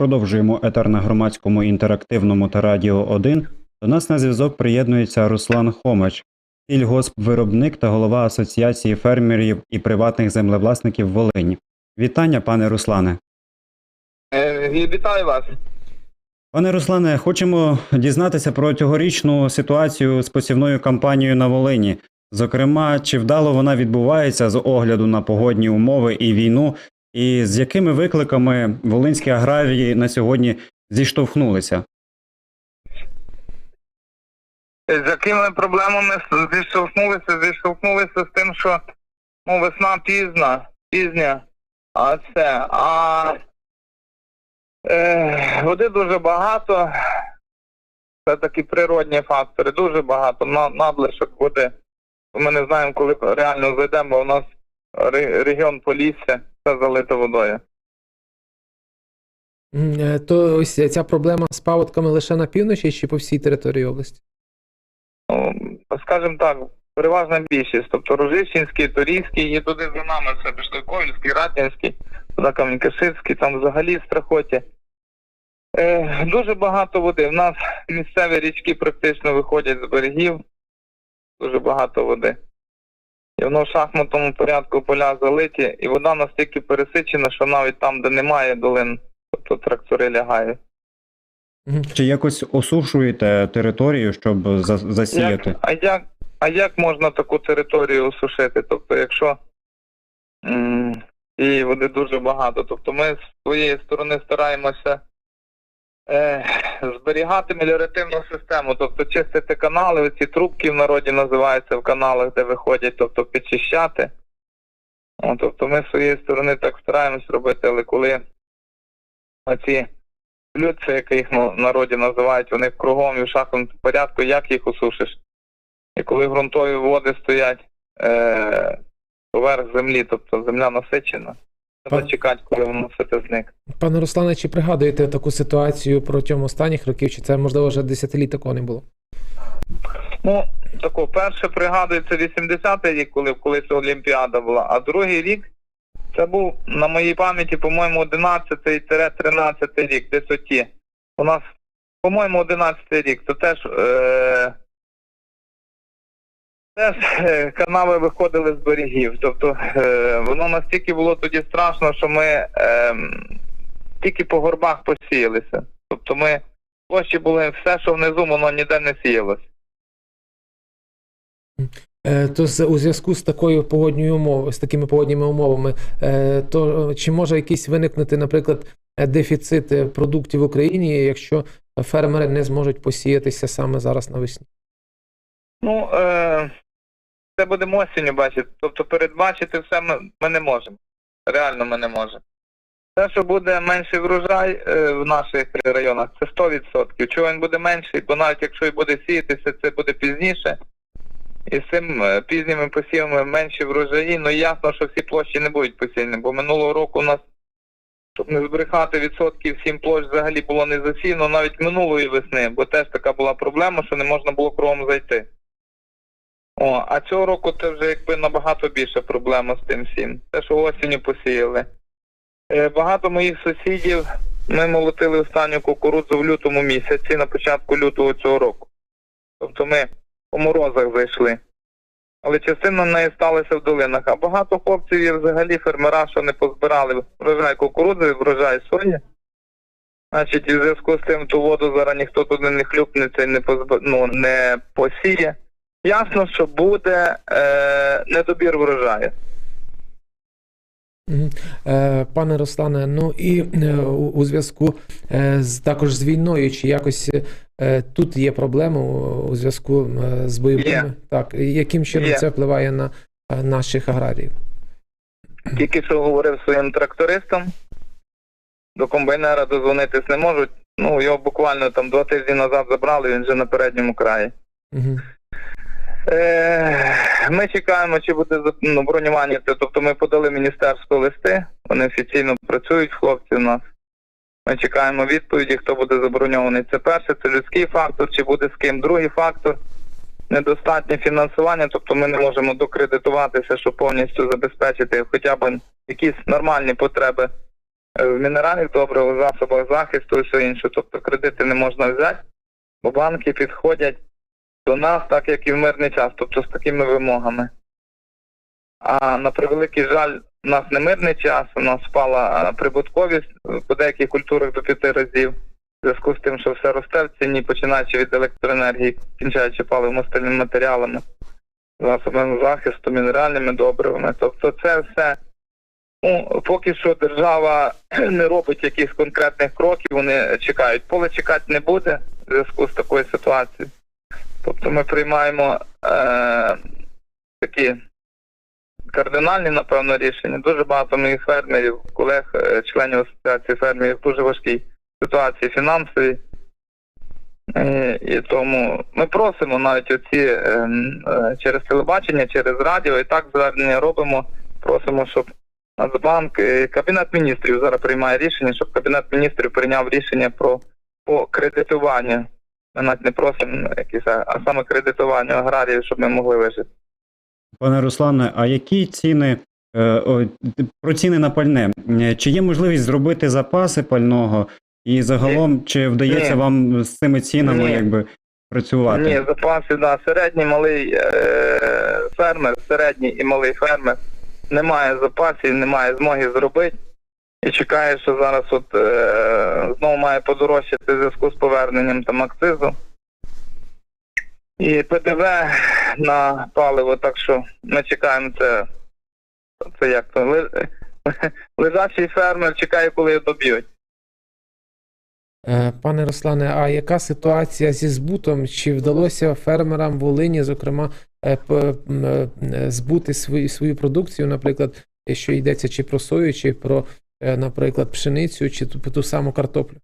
продовжуємо етер на громадському інтерактивному та радіо 1. До нас на зв'язок приєднується Руслан Хомач, сільгоспвиробник та голова Асоціації фермерів і приватних землевласників Волині. Вітання, пане Руслане. Е, Вітаю вас. Пане Руслане, хочемо дізнатися про цьогорічну ситуацію з посівною кампанією на Волині. Зокрема, чи вдало вона відбувається з огляду на погодні умови і війну, і з якими викликами волинські аграрії на сьогодні зіштовхнулися? З якими проблемами зіштовхнулися? Зіштовхнулися з тим, що ну, весна пізна, пізня, а це, а е, води дуже багато. Це такі природні фактори, дуже багато, на- надлишок води. Ми не знаємо, коли реально зайдемо, бо у нас ре- регіон Полісся, все залито водою. Е, То ось ця проблема з паводками лише на півночі чи по всій території області? Ну, скажімо так, переважна більшість. Тобто Рожищенський, Торійський, і туди за нами все пішли Ковільський, Радянський, туди Кам'янкаширський, там взагалі страхоті. Е, дуже багато води. В нас місцеві річки практично виходять з берегів. Дуже багато води. І воно в шахматному порядку поля залиті, і вода настільки пересичена, що навіть там, де немає долин, тобто трактори лягають. Чи якось осушуєте територію, щоб за- засіяти? Як, а, як, а як можна таку територію осушити? Тобто, якщо м, і води дуже багато. Тобто ми з своєї сторони стараємося зберігати меліоративну систему, тобто чистити канали, оці трубки в народі називаються в каналах, де виходять, тобто підчищати. О, тобто ми з своєї сторони так стараємось робити, але коли оці Лються, як їх ну, в народі називають, вони кругом і в шаховому порядку, як їх осушиш? І коли ґрунтові води стоять е, поверх землі, тобто земля насичена, треба Пан- чекати, коли воно все це зникне. Пане Руслане, чи пригадуєте таку ситуацію протягом останніх років, чи це можливо вже десятиліть такого не було? Ну, тако, перше пригадується 80-й рік, коли колись Олімпіада була, а другий рік це був на моїй пам'яті, по-моєму, 11-13 рік, десь оті. У нас, по-моєму, 11 рік, то теж, е, теж е, канави виходили з берегів. Тобто е, воно настільки було тоді страшно, що ми е, тільки по горбах посіялися. Тобто ми площі були все, що внизу, воно ніде не сіялося. То у зв'язку з такою погодньою умовою, з такими погодніми умовами, то чи може якийсь виникнути, наприклад, дефіцит продуктів в Україні, якщо фермери не зможуть посіятися саме зараз навесні? Ну, е, це будемо осінню бачити. Тобто передбачити все ми, ми не можемо. Реально ми не можемо. Те, що буде менший врожай е, в наших районах, це 100%. Чого він буде менший, бо навіть якщо і буде сіятися, це буде пізніше. І з цим е, пізніми посівами менші врожаї, ну ясно, що всі площі не будуть посіяні, бо минулого року у нас, щоб не збрехати відсотків, сім площ взагалі було не засіяно навіть минулої весни, бо теж така була проблема, що не можна було кругом зайти. О, а цього року це вже якби набагато більша проблема з тим всім. Те, що осінню посіяли. Е, багато моїх сусідів ми молотили останню кукурудзу в лютому місяці, на початку лютого цього року. Тобто ми по морозах зайшли. Але частина неї сталася в долинах. А багато хлопців є взагалі фермера, що не позбирали врожай кукурудзи, врожай сої. Значить, і в зв'язку з тим ту воду зараз ніхто туди не хлюпнеться і не позб... ну, не посіє. Ясно, що буде е, недобір врожаю. Е, Пане Руслане, ну і е, у зв'язку е, з також з війною, чи якось тут є проблеми у зв'язку з бойовими? Є. Так, яким чином Є. це впливає на наших аграріїв? Тільки що говорив своїм трактористам, до комбайнера дозвонитись не можуть. Ну, його буквально там два тижні назад забрали, він вже на передньому краї. Угу. Е, ми чекаємо, чи буде ну, бронювання. Тобто ми подали міністерство листи, вони офіційно працюють, хлопці у нас. Ми чекаємо відповіді, хто буде заброньований. Це перше, це людський фактор, чи буде з ким. Другий фактор недостатнє фінансування, тобто ми не можемо докредитуватися, щоб повністю забезпечити хоча б якісь нормальні потреби е, в мінеральних добривах, засобах захисту і все інше. Тобто кредити не можна взяти, бо банки підходять до нас, так як і в мирний час, тобто з такими вимогами. А на превеликий жаль, у нас не мирний час, у нас впала прибутковість по деяких культурах до п'яти разів. В зв'язку з тим, що все росте в ціні, починаючи від електроенергії, кінчаючи паливно-мастильними матеріалами, засобами захисту, мінеральними добривами. Тобто це все. Ну, поки що держава не робить якихось конкретних кроків, вони чекають. Поле чекати не буде в зв'язку з такою ситуацією. Тобто ми приймаємо е, такі кардинальні, напевно, рішення. Дуже багато моїх фермерів, колег, е, членів асоціації фермерів в дуже важкій ситуації фінансовій. Е, І тому ми просимо навіть оці е, через телебачення, через радіо, і так звернення робимо. Просимо, щоб Нацбанк, Кабінет міністрів зараз приймає рішення, щоб Кабінет міністрів прийняв рішення про по кредитуванню. Ми навіть не просимо якісь, а саме кредитуванню аграріїв, щоб ми могли вижити. Пане Руслане, а які ціни е, про ціни на пальне? Чи є можливість зробити запаси пального? І загалом, чи вдається Ні. вам з цими цінами Ні. якби працювати? Ні, запаси, да, середній малий е, фермер, середній і малий фермер не має запасів, не має змоги зробити. І чекає, що зараз от е, знову має подорожчати в зв'язку з поверненням там акцизу. І ПДВ на паливо, так що ми чекаємо це. Це як то? Лежачий фермер чекає, коли його доб'ють. Е, Пане Руслане, а яка ситуація зі збутом? Чи вдалося фермерам Волині, зокрема, е, е, збути свою, свою продукцію, наприклад, що йдеться чи про сою, чи про, наприклад, пшеницю, чи ту, саму картоплю?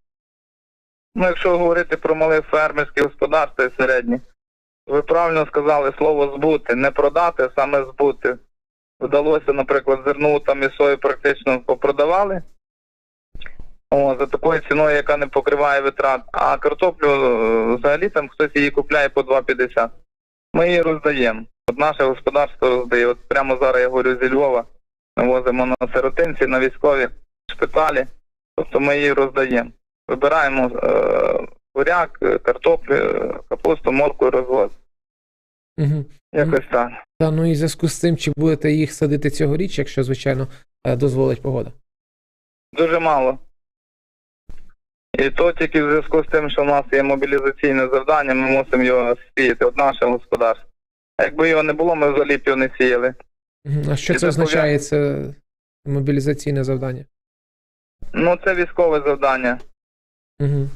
Ну, якщо говорити про мале фермерське господарство і середнє, ви правильно сказали слово збути, не продати, а саме збути. Вдалося, наприклад, зернову там і сою практично попродавали. О, за такою ціною, яка не покриває витрат. А картоплю е, взагалі там хтось її купляє по 2,50. Ми її роздаємо. От наше господарство роздає. От прямо зараз я говорю зі Львова. Ми возимо на сиротинці, на військові шпиталі. Тобто ми її роздаємо. Вибираємо е, буряк, е, картоплю, е, капусту, морку і розвоз. Угу. Якось так. Та ну і в зв'язку з цим, чи будете їх садити цьогоріч, якщо, звичайно, е, дозволить погода? Дуже мало. І то тільки в зв'язку з тим, що в нас є мобілізаційне завдання, ми мусимо його сіяти, от наше господарство. А якби його не було, ми взагалі б його не сіяли. А що І це означає, це мобілізаційне завдання? Ну, це військове завдання. Угу.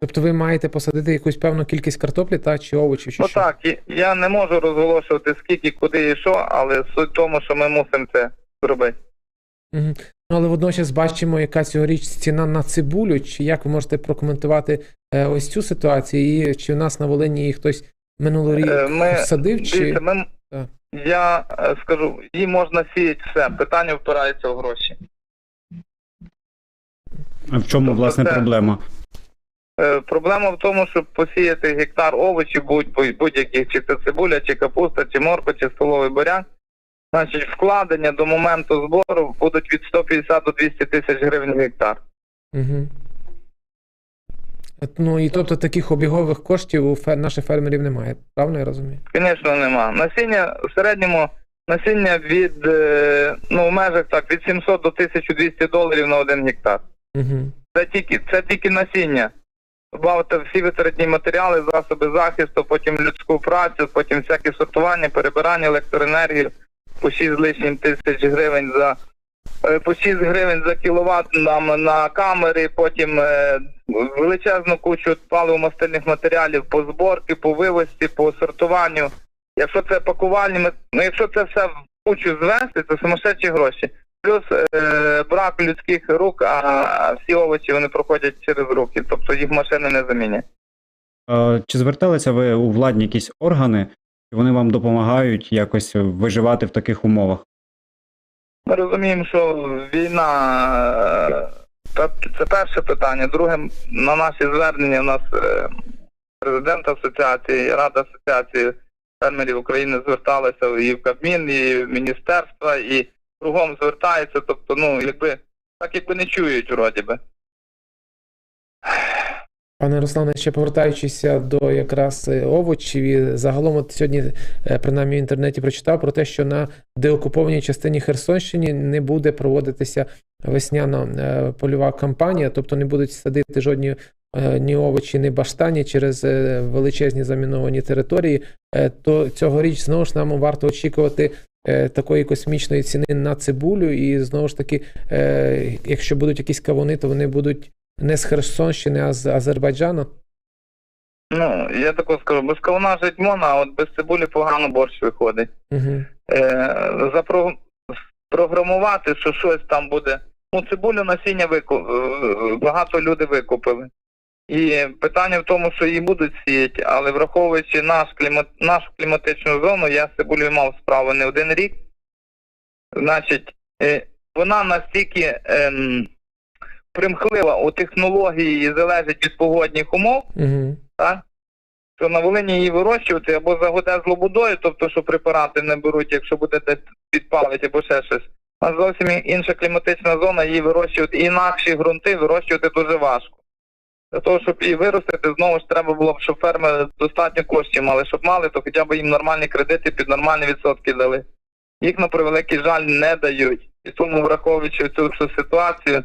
Тобто ви маєте посадити якусь певну кількість картоплі та чи овочів, чи Ну що? так, і- я не можу розголошувати скільки, куди і що, але суть в тому, що ми мусимо це зробити. Угу. Ну, але водночас бачимо, яка цьогоріч ціна на цибулю. Чи як ви можете прокоментувати е, ось цю ситуацію? І чи у нас на Волині її хтось минулий рік Е, ми- садив? Чи... Дивіться, ми, Так. я е, скажу, її можна сіяти все. Питання впирається в гроші. А В чому Тобто власне це- проблема? Е, Проблема в тому, щоб посіяти гектар овочів, будь- будь- будь-яких, чи це цибуля, чи капуста, чи морква, чи столовий буряк. Значить, вкладення до моменту збору будуть від 150 до 200 тисяч гривень гектар. Угу. Ну і тобто таких обігових коштів у фер... наших фермерів немає, правильно я розумію? Звісно, нема. Насіння в середньому насіння від е, ну в межах так від 700 до 1200 доларів на один гектар. Угу. Це тільки це тільки насіння. Добавити всі витратні матеріали, засоби захисту, потім людську працю, потім всякі сортування, перебирання електроенергії по 6 з лишнім тисяч гривень за е, по 6 гривень за кіловат нам на камери, потім е, величезну кучу паливо-мастильних матеріалів по зборці, по вивозці, по сортуванню. Якщо це пакувальні, ну якщо це все в кучу звести, це сумасшедші гроші. Плюс е, брак людських рук, а всі овочі вони проходять через руки, тобто їх машини не замінять. А, Чи зверталися ви у владні якісь органи, і вони вам допомагають якось виживати в таких умовах? Ми розуміємо, що війна е, це перше питання. Друге, на наші звернення у нас е, президент асоціації, Рада асоціації фермерів України зверталася і в Кабмін, і в міністерства, і кругом звертаються. Тобто, ну якби Так якби не чують, вроді би. Пане Руслане, ще повертаючися до якраз е, овочів, і загалом от сьогодні, е, принаймні в інтернеті прочитав про те, що на деокупованій частині Херсонщини не буде проводитися весняна е, польова кампанія, тобто не будуть садити жодні ні овочі, ні баштані через величезні заміновані території. То цьогоріч знову ж нам варто очікувати такої космічної ціни на цибулю, і знову ж таки, е, якщо будуть якісь кавуни, то вони будуть не з Херсонщини, а з Азербайджану. Ну, я тако скажу, без кавуна жить можна, а от без цибулі погано борщ виходить. Угу. Е, запро... програмувати, що щось там буде. Ну, цибулю насіння вику... е, багато люди викупили. І питання в тому, що її будуть сіяти, але враховуючи наш клімат... нашу кліматичну зону, я з цибулею мав справу не один рік. Значить, е, вона настільки ем, примхлива у технології і залежить від погодних умов, Угу. так? Що на Волині її вирощувати або загоде з лобудою, тобто що препарати не беруть, якщо буде десь підпалити або ще щось. Нас зовсім інша кліматична зона, її вирощувати інакші ґрунти вирощувати дуже важко. Для того, щоб її виростити, знову ж треба було б, щоб фермери достатньо коштів мали, щоб мали, то хоча б їм нормальні кредити під нормальні відсотки дали. Їх, на превеликий жаль, не дають. І тому, враховуючи цю всю ситуацію,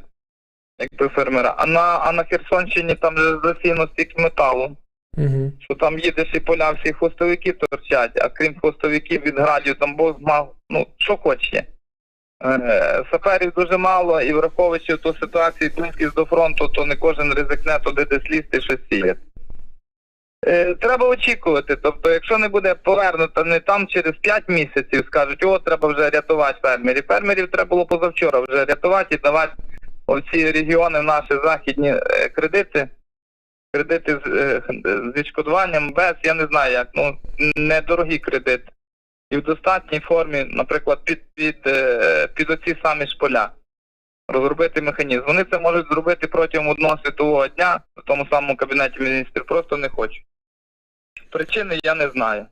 якби фермера. А на, а на Херсонщині там же засіяно стільки металу Угу. що там їдеш і поля всі хвостовики торчать, а крім хвостовиків від градів там Бог мав, ну, що хоче. Е, саперів дуже мало, і враховуючи ту ситуацію близькість до фронту, то не кожен ризикне туди десь лізти щось сіяти. Е, треба очікувати. Тобто, якщо не буде повернуто не там через 5 місяців, скажуть, о, треба вже рятувати фермерів. Фермерів треба було позавчора вже рятувати і давати оці регіони, наші західні е, кредити кредити з, з відшкодуванням без, я не знаю як, ну недорогі кредити. І в достатній формі, наприклад, під під, е, під оці самі ж поля. Розробити механізм. Вони це можуть зробити протягом одного світового дня в тому самому кабінеті міністрів, просто не хочуть. Причини я не знаю.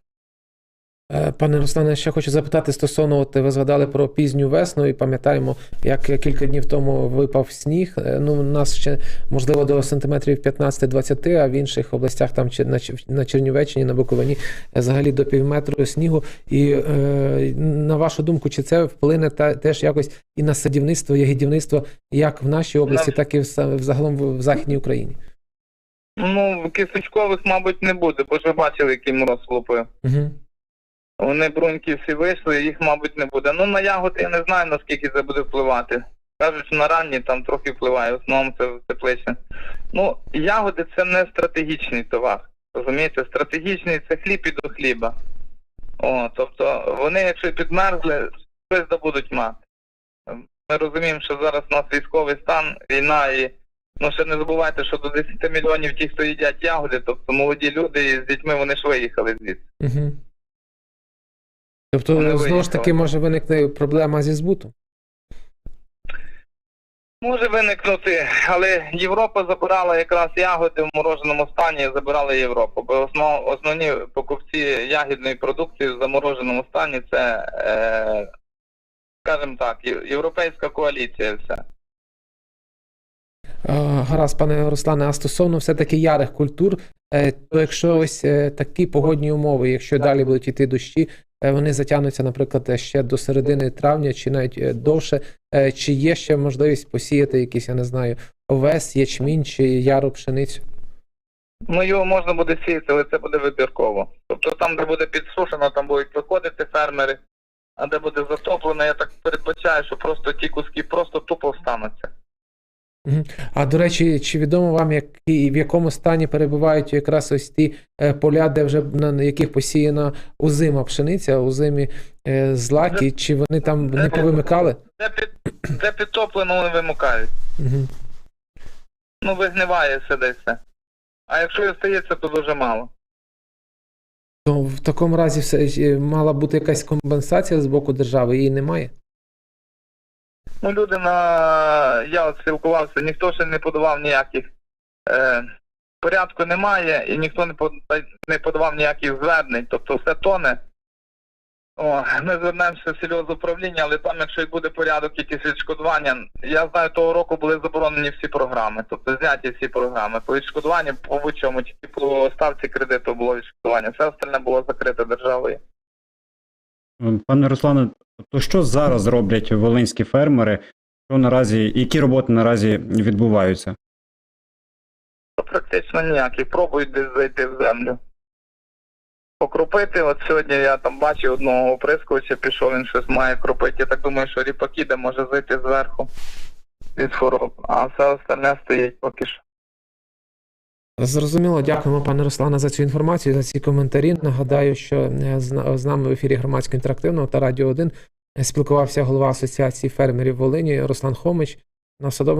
Е, Пане Руслане, ще хочу запитати стосовно, от ви згадали про пізню весну і пам'ятаємо, як кілька днів тому випав сніг. Е, Ну, у нас ще можливо до сантиметрів 15-20, а в інших областях, там на, Чернівеччині, на Буковині, е, взагалі до півметру снігу. І е, на вашу думку, чи це вплине та, теж якось і на садівництво, ягідівництво, як в нашій області, так і в, в, в Західній Україні? Ну, кисочкових, мабуть, не буде, бо ж ви бачили, який мороз лупив. Угу. Вони бруньки всі вийшли, їх, мабуть, не буде. Ну, на ягоди я не знаю, наскільки це буде впливати. Кажуть, що на ранні там трохи впливає, в основному це в теплище. Ну, ягоди це не стратегічний товар. Розумієте, стратегічний це хліб і до хліба. О, тобто вони, якщо підмерзли, щось добудуть мати. Ми розуміємо, що зараз у нас військовий стан, війна і. Ну, ще не забувайте, що до 10 мільйонів ті, хто їдять ягоди, тобто молоді люди з дітьми вони ж виїхали звідси. Тобто, Вони знову ж таки, може виникти проблема зі збутом. Може виникнути, але Європа забирала якраз ягоди в мороженому стані, забирала Європу. Бо основ, основні покупці ягідної продукції в замороженому стані це, е, скажімо так, європейська коаліція вся. Е, Гаразд, пане Руслане, а стосовно все-таки ярих культур, е, то якщо ось е, такі погодні умови, якщо далі будуть йти дощі, вони затягнуться, наприклад, ще до середини травня чи навіть е, довше, е, чи є ще можливість посіяти якісь, я не знаю, овес, ячмінь чи яру пшеницю? Ну його можна буде сіяти, але це буде вибірково. Тобто там, де буде підсушено, там будуть виходити фермери, а де буде затоплено, я так передбачаю, що просто ті куски просто тупо встануться. А до речі, чи відомо вам, які, в якому стані перебувають якраз ось ті е, поля, де вже на яких посіяна озима пшениця, озимі е, злаки, чи вони там не повимикали? Де, під, де підтоплено, вони вимукають. Угу. Ну, вигниває все десь. все. А якщо і стається, то дуже мало. То в такому разі все е, мала бути якась компенсація з боку держави, її немає. Ну, люди на. Я спілкувався, ніхто ще не подавав ніяких. Е... Порядку немає і ніхто не подавав ніяких звернень, тобто все тоне. О, ми звернемося в сільгосуправління, але там, якщо й буде порядок якісь відшкодування, я знаю, того року були заборонені всі програми, тобто зняті всі програми. По відшкодуванню по будь-чому, тільки по ставці кредиту було відшкодування, все остальне було закрите державою. Пане Руслане, то що зараз роблять волинські фермери? Що наразі, які роботи наразі відбуваються? Практично ніяких. Пробують десь зайти в землю. Покропити, от сьогодні я там бачив одного оприскувача, пішов, він щось має кропити. Я так думаю, що ріпаки де може зайти зверху від хвороб, а все остальне стоїть поки що. Зрозуміло, дякуємо, пане Руслане, за цю інформацію, за ці коментарі. Нагадаю, що е, з нами в ефірі громадського інтерактивного та радіо 1 спілкувався голова Асоціації фермерів Волині Руслан Хомич. На.